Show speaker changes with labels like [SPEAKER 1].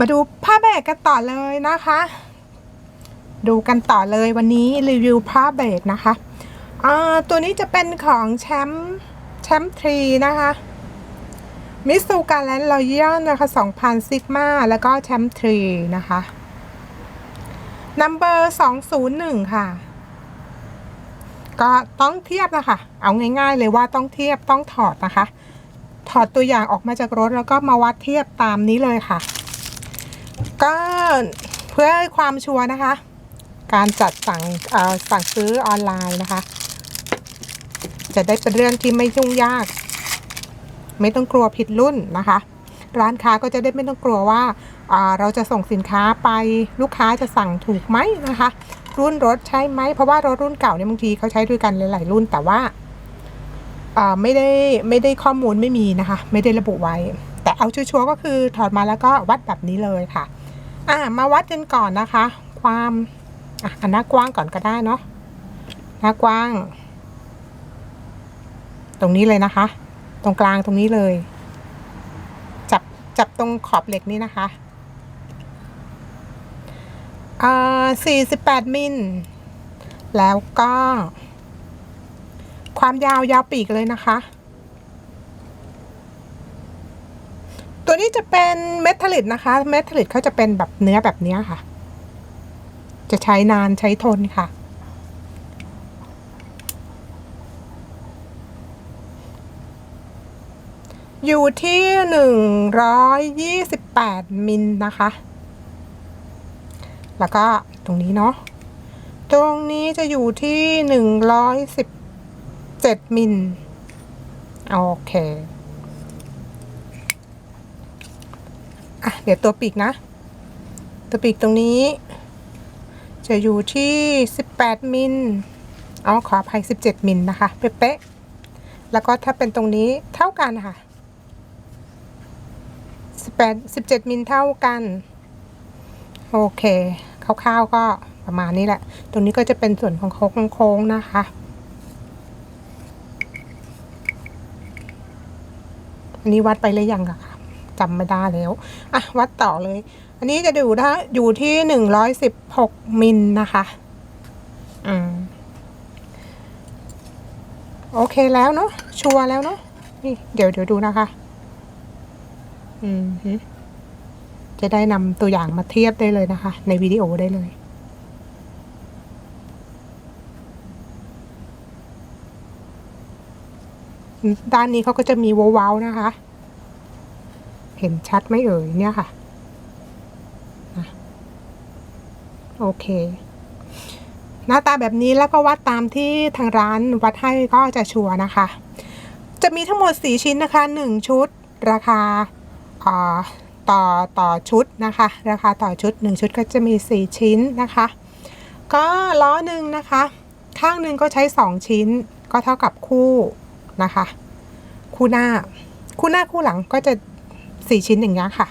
[SPEAKER 1] มาดูผ้าเบรกกันต่อเลยนะคะ ดูกันต่อเลยวันนี้รีวิวผ้าเบรกนะคะตัวนี้จะเป็นของแชมป์แชมป์ทรีนะคะมิสูการแลนด์รอยัลนะคะ2,000ซิกมาแล้วก็แชมป์ทรีนะคะนัมเบอร์201 ค่ะ ก็ต้องเทียบนะคะ เอาง่าย ๆ เลยว่าต้องเทียบต้องถอดนะคะ ถอดตัวอย่างออกมาจากรถแล้วก็มาวัดเทียบตามนี้เลยค่ะ ก็เพื่อความชัวร์นะคะ การจัดสั่งสั่งซื้อออนไลน์นะคะ จะได้เป็นเรื่องที่ไม่ยุ่งยาก ไม่ต้องกลัวผิดรุ่นนะคะ ร้านค้าก็จะได้ไม่ต้องกลัวว่าเราจะส่งสินค้าไปลูกค้าจะสั่งถูกไหมนะคะ รุ่นรถใช่ไหมเพราะว่ารถรุ่นเก่าเนี่ยบางทีเขาใช้ด้วยกันหลายๆรุ่นแต่ว่าไม่ได้ไม่ได้ข้อมูลไม่มีนะคะ ไม่ได้ระบุไว้ แต่เอาชัวร์ก็คือถอดมาแล้วก็วัดแบบนี้เลยค่ะ อะมาวัดกันก่อนนะคะ ความอะอันหน้ากว้างก่อนก็ได้เนาะหน้ากว้าง ตรงนี้เลยนะคะ ตรงกลางตรงนี้เลย จับจับตรงขอบเหล็กนี่นะคะอ่า48 มิลแล้วก็ ความยาวยาวปีกเลยนะคะ ตัวนี้จะเป็นเมทัลลิตนะคะ เมทัลลิตเขาจะเป็นแบบเนื้อแบบเนี้ยค่ะ จะใช้นานใช้ทนค่ะ อยู่ที่หนึ่งร้อยยี่สิบแปดมิลนะคะ แล้วก็ตรงนี้เนาะ ตรงนี้จะอยู่ที่หนึ่งร้อยสิบเจ็ดมิล โอเค อะ เดี๋ยวตัวปีกนะ ตัวปีกตรงนี้ จะอยู่ที่ 18 มิลเอาขออภัย 17 มิลนะคะ เป๊ะๆแล้วก็ถ้าเป็นตรงนี้เท่ากันค่ะ18 17 มิลเท่ากัน โอเคคร่าวๆก็ประมาณนี้แหละ ตรงนี้ก็จะเป็นส่วนของโค้งๆนะคะ อันนี้วัดไปเลยยังอะคะ จำไม่ได้แล้วอะวัดต่อเลย อันนี้จะอยู่นะอยู่ที่หนึ่งร้อยสิบหกมิลนะคะอืมโอเคแล้วเนาะชัวร์แล้วเนาะนี่เดี๋ยวเดี๋ยวดูนะคะ อืมจะได้นำตัวอย่างมาเทียบได้เลยนะคะ ในวิดีโอได้เลยด้านนี้เขาก็จะมีว้าวๆนะคะ เห็นชัดไหมเอ่ยเนี่ยค่ะโอเค หน้าตาแบบนี้แล้วก็วัดตามที่ทางร้านวัดให้ก็จะชัวร์นะคะ จะมีทั้งหมด 4 ชิ้นนะคะ 1 ชุด ราคาอ่าต่อต่อชุดนะคะ ราคาต่อชุด 1 ชุดก็จะมี 4 ชิ้นนะคะ ก็ล้อหนึ่งนะคะ ข้างหนึ่งก็ใช้ 2 ชิ้น ก็เท่ากับคู่นะคะ คู่หน้า คู่หน้าคู่หลังก็จะ 4ชิ้นอย่างเงี้ยค่ะ